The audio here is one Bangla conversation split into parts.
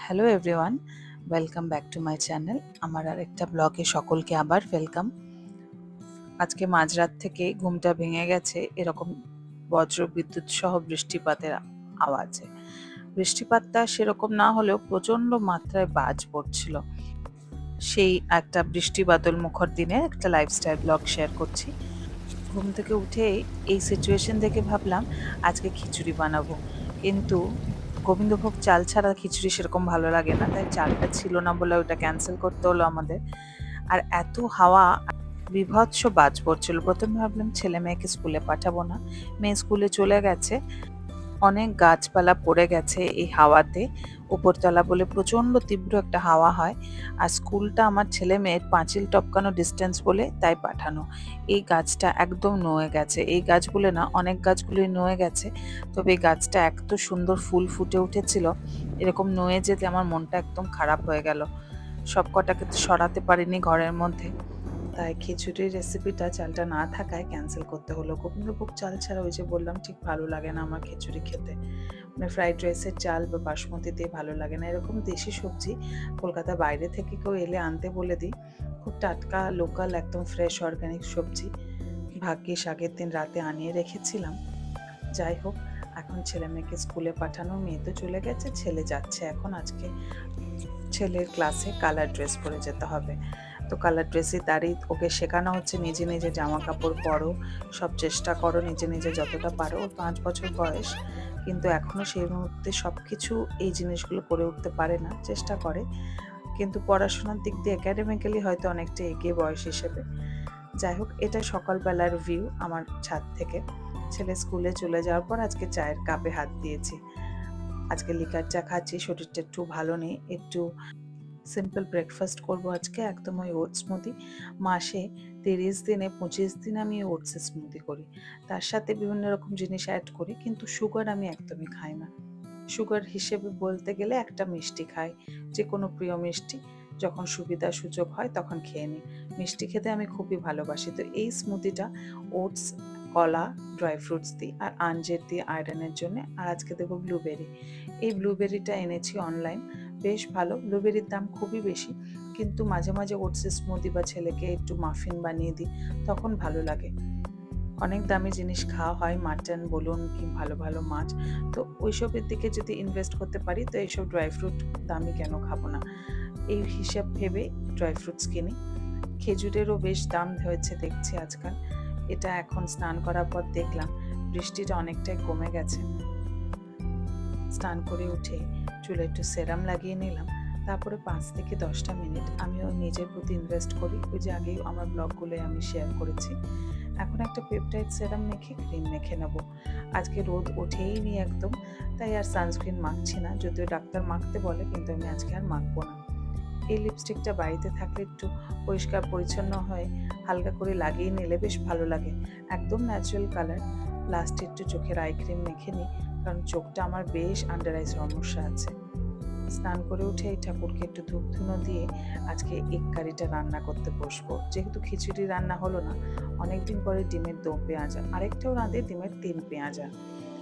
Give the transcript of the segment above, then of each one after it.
Hello everyone welcome back to my channel আমার আর একটা ব্লগে সকলকে আবার ওয়েলকাম আজকে মাঝরাত থেকে ঘুমটা ভেঙে গেছে, এরকম বজ্র বিদ্যুৎ সহ বৃষ্টিপাতের আওয়াজে। বৃষ্টিপাতটা সেরকম না হলেও প্রচণ্ড মাত্রায় বাজ পড়ছিল। সেই একটা বৃষ্টি বাদল মুখর দিনে একটা লাইফস্টাইল ব্লগ শেয়ার করছি। ঘুম থেকে উঠে এই সিচুয়েশন দেখে ভাবলাম, আজকে খিচুড়ি বানাবো। কিন্তু গোবিন্দভোগ চাল ছাড়া খিচুড়ি সেরকম ভালো লাগে না, তাই চালটা ছিল না বলে ওটা ক্যান্সেল করতে হলো আমাদের। আর এত হাওয়া, বিভৎস বাজ পড়ছিল। প্রথমে ভাবলাম ছেলে মেয়েকে স্কুলে পাঠাবো না। মেয়ে স্কুলে চলে গেছে। অনেক গাছপালা পড়ে গেছে এই হাওয়াতে। উপরতলা বলে প্রচণ্ড তীব্র একটা হাওয়া হয়। আর স্কুলটা আমার ছেলে মেয়ের পাঁচিল টপকানো ডিস্টেন্স বলে তাই পাঠানো। এই গাছটা একদম নয়ে গেছে। এই গাছগুলো না, অনেক গাছগুলোই নয়ে গেছে। তবে এই গাছটা এত সুন্দর ফুল ফুটে উঠেছিল। এরকম নয়ে যেতে আমার মনটা একদম খারাপ হয়ে গেল। সব কটাকে তো সরাতে পারিনি ঘরের মধ্যে। তাই খিচুড়ির রেসিপিটা চালটা না থাকায় ক্যান্সেল করতে হলো। গোবিন্দভোগ চাল ছাড়া ওই যে বললাম, ঠিক ভালো লাগে না আমার খিচুড়ি খেতে। মানে ফ্রাইড রাইসের চাল বা বাসমতি দিয়ে ভালো লাগে না। এরকম দেশি সবজি কলকাতা বাইরে থেকে কেউ এলে আনতে বলে দিই। খুব টাটকা লোকাল একদম ফ্রেশ অর্গ্যানিক সবজি। ভাগ্যিস আগের দিন রাতে আনিয়ে রেখেছিলাম। যাই হোক, এখন ছেলে মেয়েকে স্কুলে পাঠানো, মেয়ে তো চলে গেছে, ছেলে যাচ্ছে। এখন আজকে ছেলের ক্লাসে কালার ড্রেস পরে যেতে হবে। তো কালার ড্রেসে তারই ওকে শেখানো হচ্ছে নিজে নিজে জামা কাপড় পরো, সব চেষ্টা করো নিজে নিজে যতটা পারো। ওর পাঁচ বছর বয়স, কিন্তু এখনও সেই মুহূর্তে সব কিছু এই জিনিসগুলো করে উঠতে পারে না, চেষ্টা করে। কিন্তু পড়াশোনার দিক দিয়ে একাডেমিক্যালি হয়তো অনেকটা এগিয়ে বয়স হিসেবে। যাই হোক, এটা সকালবেলার ভিউ আমার ছাদ থেকে। ছেলে স্কুলে চলে যাওয়ার পর আজকে চায়ের কাপে হাত দিয়েছি। আজকে লিকার চা খাচ্ছি, শরীরটা একটু ভালো নেই, একটু সিম্পল ব্রেকফাস্ট করব আজকে, একদম ওই ওটস স্মুদি মাসে তিরিশ দিনে পঁচিশ দিন আমি ওটস স্মুদি করি। তার সাথে বিভিন্ন রকম জিনিস অ্যাড করি, কিন্তু সুগার আমি একদমই খাই না। সুগার হিসেবে বলতে গেলে একটা মিষ্টি খাই যে কোনো প্রিয় মিষ্টি। যখন সুবিধা সুযোগ হয় তখন খেয়ে নিই। মিষ্টি খেতে আমি খুবই ভালোবাসি। তো এই স্মুদিটা ওটস কলা ড্রাই ফ্রুটস দিই আর আঞ্জের দিই আয়রনের জন্য। আর আজকে দেবো ব্লুবেরি এই ব্লুবেরিটা এনেছি অনলাইন বেশ ভালো। ব্লুবেরির দাম খুবই বেশি। কিন্তু মাঝে মাঝে ওটসের স্মুদি বা ছেলেকে একটু মাফিন বানিয়ে দিই, তখন ভালো লাগে। অনেক দামি জিনিস খাওয়া হয় মাটন বলুন কি ভালো ভালো মাছ। তো ওইসবের দিকে যদি ইনভেস্ট করতে পারি, তো এইসব ড্রাই ফ্রুট দামি কেন খাব না? এই হিসাব ভেবে ড্রাই ফ্রুটস কিনি। খেজুরেরও বেশ দাম হয়েছে দেখছি আজকাল। এটা এখন স্নান করার পর দেখলাম, বৃষ্টিটা অনেকটাই কমে গেছে। স্নান করে উঠে চুলে একটু সেরাম লাগিয়ে নিলাম। তারপরে পাঁচ থেকে দশটা মিনিট আমিও নিজের প্রতি ইনভেস্ট করি। ওই যে আগেই আমার ব্লগগুলোয় আমি শেয়ার করেছি। এখন একটা পেপটাইড সেরাম মেখে ক্রিম মেখে নেব। আজকে রোদ ওঠেই নি একদম, তাই আর সানস্ক্রিন মাখছি না। যদিও ডাক্তার মাখতে বলে, কিন্তু আমি আজকে আর মাখবো না। এই লিপস্টিকটা বাড়িতে থাকলে একটু পরিষ্কার পরিচ্ছন্ন হয়ে, হালকা করে লাগিয়ে নিলে বেশ ভালো লাগে। একদম ন্যাচারাল কালার লাস্টে একটু চোখের আই ক্রিম মেখে নিই, কারণ চোখটা আমার বেশ আন্ডার আই সমস্যা আছে। স্নান করে উঠে এই ঠাকুরকে একটু ধূপ ধুনো দিয়ে আজকে এক কারিটা রান্না করতে বসবো। যেহেতু খিচুড়ি রান্না হলো না, অনেকদিন পরে ডিমের দো পেঁয়াজা, আরেকটাও রাঁধে ডিমের তিন পেঁয়াজা।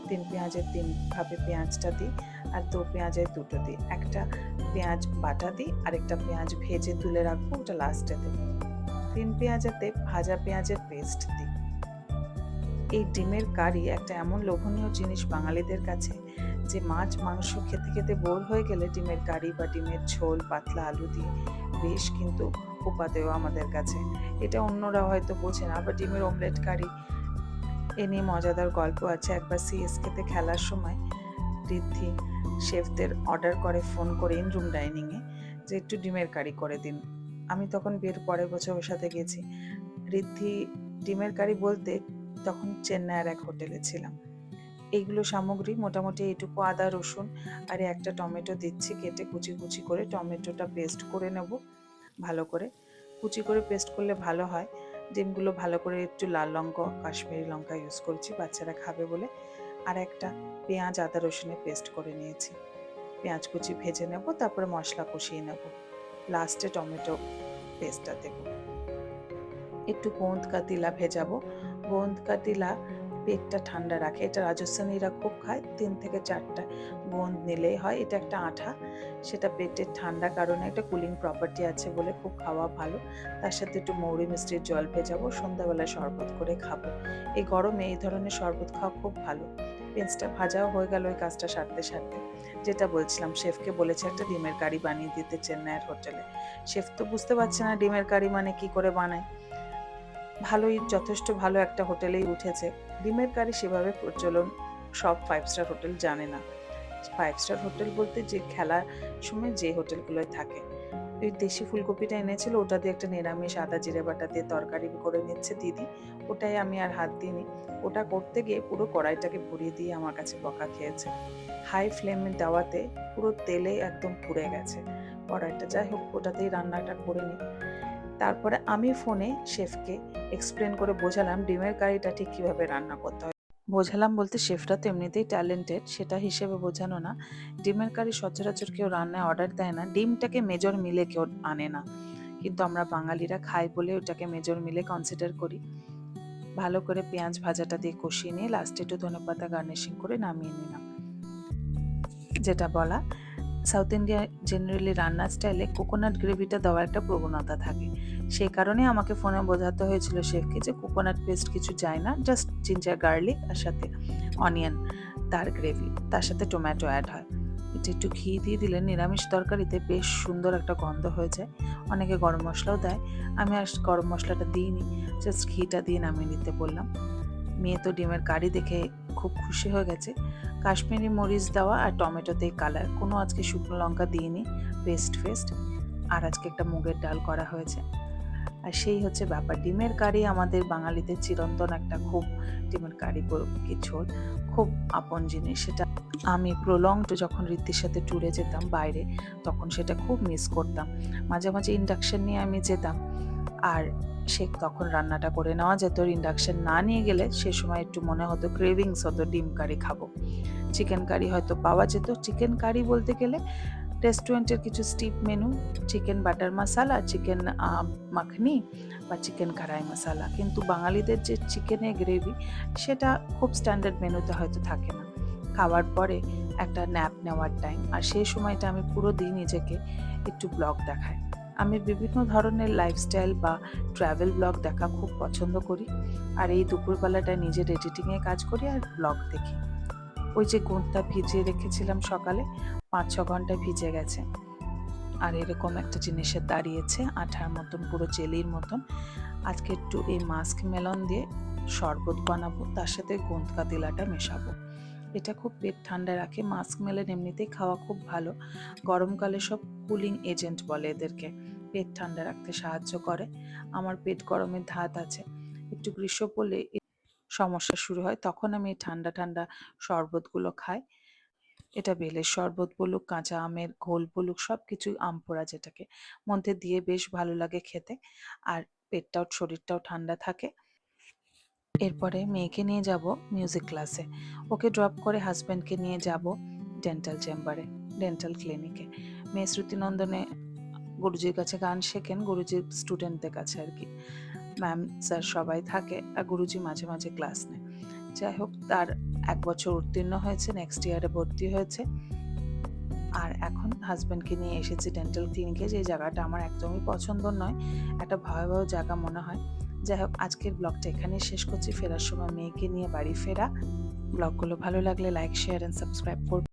তিন পেঁয়াজের তিনভাবে পেঁয়াজটা দিই আর দো পেঁয়াজের দুটো দিই। একটা পেঁয়াজ বাটা দিই, আরেকটা পেঁয়াজ ভেজে তুলে রাখব, ওটা লাস্টে দেবো। তিন পেঁয়াজাতে ভাজা পেঁয়াজের পেস্ট দিই। এই ডিমের কারি একটা এমন লোভনীয় জিনিস বাঙালিদের কাছে যে মাছ মাংস খেতে খেতে বোর হয়ে গেলে ডিমের কারি বা ডিমের ঝোল, পাতলা আলু দিয়ে বেশ কিন্তু উপাদেয় আমাদের কাছে। এটা অন্যরা হয়তো বোঝে না বা ডিমের অমলেট কারি, এ নিয়ে মজাদার গল্প আছে। একবার সিএসকেতে খেলার সময় ঋদ্ধি শেফদের অর্ডার করে ফোন করে ইন রুম ডাইনিংয়ে যে একটু ডিমের কারি করে দিন। আমি তখন বিয়ের পরের বছর ওর সাথে গেছি। ঋদ্ধি, ডিমের কারি বলতে তখন চেন্নাইয়ের এক হোটেলে ছিলাম। এইগুলো সামগ্রী মোটামুটি এইটুকু আদা, রসুন আর একটা টমেটো দিচ্ছি, কেটে কুচি কুচি করে টমেটোটা পেস্ট করে নেব ভালো করে। কুচি করে পেস্ট করলে ভালো হয়। ডিমগুলো ভালো করে একটু লাল লঙ্কা, কাশ্মীরি লঙ্কা ইউজ করছি, বাচ্চারা খাবে বলে। আর একটা পেঁয়াজ, আদা, রসুনে পেস্ট করে নিয়েছি। পেঁয়াজ কুচি ভেজে নেব, তারপরে মশলা কষিয়ে নেব। লাস্টে টমেটো পেস্টটা দেব। একটু গোঁদ কাতিলা ভেজাবো। গোঁদ কাতিলা পেটটা ঠান্ডা রাখে। এটা রাজস্থানীরা খুব খায়, তিন থেকে চারটা গোঁদ নিলেই হয়। এটা একটা আঠা, সেটা পেটের ঠান্ডা কারণে একটা কুলিং প্রপার্টি আছে বলে খুব খাওয়া ভালো। তার সাথে একটু মৌরি মিষ্টির জল ভেজাবো সন্ধ্যাবেলায় শরবত করে খাব। এই গরমে এই ধরনের শরবত খাওয়া খুব ভালো। পেঁয়াজটা ভাজাও হয়ে গেল ওই কাজটা সারতে সারতে। যেটা বলছিলাম, শেফকে বলেছে একটা ডিমের কারি বানিয়ে দিতে চেন্নাইয়ের হোটেলে। শেফ তো বুঝতে পারছে না ডিমের কারি মানে কি করে বানায়। ভালোই, যথেষ্ট ভালো একটা হোটেলেই উঠেছে। ডিমের কারি সেভাবে প্রচলন, সব ফাইভ স্টার হোটেল জানে না। ফাইভ স্টার হোটেল বলতে যে খেলার সময় যে হোটেলগুলোয় থাকে। ওই দেশি ফুলকপিটা এনেছিল, ওটা দিয়ে একটা নিরামিষ আদা জিরে বাটা দিয়ে তরকারি করে নিচ্ছে দিদি। ওটাই আমি আর হাত দিইনি। ওটা করতে গিয়ে পুরো কড়াইটাকে ভরিয়ে দিয়ে আমার কাছে বকা খেয়েছে। হাই ফ্লেমে দেওয়াতে পুরো তেলে একদম পুড়ে গেছে। কড়াইটা যাই হোক, ওটাতেই রান্নাটা করে নিই। তারপরে আমি ফোনে শেফকে এক্সপ্লেন করে বোঝালাম ডিমের কারিটা ঠিক কীভাবে রান্না করতে হয়। বোঝালাম বলতে শেফটা তো এমনিতেই ট্যালেন্টেড সেটা হিসেবে বোঝানো না। ডিমের কারি সচরাচর কেউ রান্নায় অর্ডার দেয় না। ডিমটাকে মেজর মিলে কেউ আনে না। কিন্তু আমরা বাঙালিরা খাই বলে ওটাকে মেজর মিলে কনসিডার করি। ভালো করে পেঁয়াজ ভাজাটা দিয়ে কষিয়ে নিয়ে লাস্টে একটু ধনেপাতা গার্নিশিং করে নামিয়ে নিলাম। যেটা বলা সাউথ ইন্ডিয়া জেনারেলি রান্নার স্টাইলে কোকোনাট গ্রেভিটা দেওয়ার একটা প্রবণতা থাকে। সেই কারণে আমাকে ফোনে বোঝাতে হয়েছিল শেফকে যে কোকোনাট পেস্ট কিছু যায় না জাস্ট জিঞ্জার গার্লিক আর সাথে অনিয়ন তার গ্রেভি তার সাথে টমেটো অ্যাড হয়। এটা একটু ঘি দিয়ে দিলে নিরামিষ তরকারিতে বেশ সুন্দর একটা গন্ধ হয়ে যায়। অনেকে গরম মশলাও দেয়। আমি আর গরম মশলাটা দিইনি জাস্ট ঘিটা দিয়ে নামিয়ে নিতে বললাম। মেয়ে তো ডিমের কারি দেখে খুব খুশি হয়ে গেছে। কাশ্মীরি মরিচ দেওয়া আর টমেটোতেই কালার। কোনো আজকে শুকনো লঙ্কা দিইনি। Paste fest. আর আজকে একটা মুগের ডাল করা হয়েছে। আর সেই হচ্ছে ব্যাপার। ডিমের কারি আমাদের বাঙালিদের চিরন্তন একটা খুব, ডিমের কারি কিছু খুব আপন জিনিস। সেটা আমি প্রলংড যখন ঋদ্ধির সাথে ট্যুরে যেতাম বাইরে, তখন সেটা খুব মিস করতাম। মাঝে মাঝে ইন্ডাকশন নিয়ে আমি যেতাম। আর সে তখন রান্নাটা করে নেওয়া যেত। ইন্ডাকশন না নিয়ে গেলে সে সময় একটু মনে হতো ক্রেভিংস হতো ডিম কারি খাব। চিকেন কারি হয়তো পাওয়া যেত। চিকেন কারি বলতে গেলে রেস্টুরেন্টের কিছু steep menu chicken butter masala chicken makhani বা চিকেন কারাই মশালা কিন্তু বাঙালিদের যে চিকেনের গ্রেভি সেটা খুব স্ট্যান্ডার্ড মেনুতে হয়তো থাকে না। খাওয়ার পরে একটা ন্যাপ নেওয়ার টাইম আর সেই সময়টা আমি পুরো দিন নিজেকে একটু ব্লগ দেখাই। আমি বিভিন্ন ধরনের লাইফস্টাইল বা ট্রাভেল ব্লগ দেখা খুব পছন্দ করি। আর এই দুপুরবেলাটায় নিজের এডিটিংয়ে কাজ করি আর ব্লগ দেখি। ওই যে গুঁড়টা ভিজিয়ে রেখেছিলাম সকালে পাঁচ ছ ঘণ্টা ভিজে গেছে। আর এরকম একটা জিনিসের দাঁড়িয়েছে, আঠার মতন, পুরো জেলির মতন। আজকে একটু এই মাস্ক মেলন দিয়ে শরবত বানাবো, তার সাথে গোঁদ কাতিলাটা মেশাবো। এটা খুব পেট ঠান্ডা রাখে মাস্ক মেলেন এমনিতেই খাওয়া খুব ভালো। গরমকালে সব কুলিং এজেন্ট বলে এদেরকে। পেট ঠান্ডা রাখতে সাহায্য করে। আমার পেট গরমের ধাত আছে। একটু গ্রীষ্ম পড়লে সমস্যা শুরু হয়। তখন আমি ঠান্ডা ঠান্ডা শরবতগুলো খাই। এটা বেলের শরবত বলুক, কাঁচা আমের ঘোল বলুক সব কিছু আম পোড়া যেটাকে। মধ্যে দিয়ে বেশ ভালো লাগে খেতে। আর পেটটাও, শরীরটাও ঠান্ডা থাকে। এরপরে মেয়েকে নিয়ে যাব মিউজিক ক্লাসে ওকে ড্রপ করে হাজব্যান্ডকে নিয়ে যাব ডেন্টাল চেম্বারে ডেন্টাল ক্লিনিকে মেয়ে শ্রুতিনন্দনে গুরুজির কাছে গান শেখেন, গুরুজির স্টুডেন্টদের কাছে আর কি। ম্যাম স্যার সবাই থাকে আর গুরুজি মাঝে মাঝে ক্লাস নেয়। যাই হোক, তার এক বছর উত্তীর্ণ হয়েছে নেক্সট ইয়ারে ভর্তি হয়েছে। আর এখন হাজব্যান্ডকে নিয়ে এসেছি ডেন্টাল ক্লিনিকে যে জায়গাটা আমার একদমই পছন্দ নয়, একটা ভয়াবহ জায়গা মনে হয়। যাই হোক, আজকের ব্লগটা এখানেই শেষ করছি। ফেরার সময় মেয়েকে নিয়ে বাড়ি ফেরা। ব্লগগুলো ভালো লাগলে লাইক শেয়ার অ্যান্ড সাবস্ক্রাইব করুন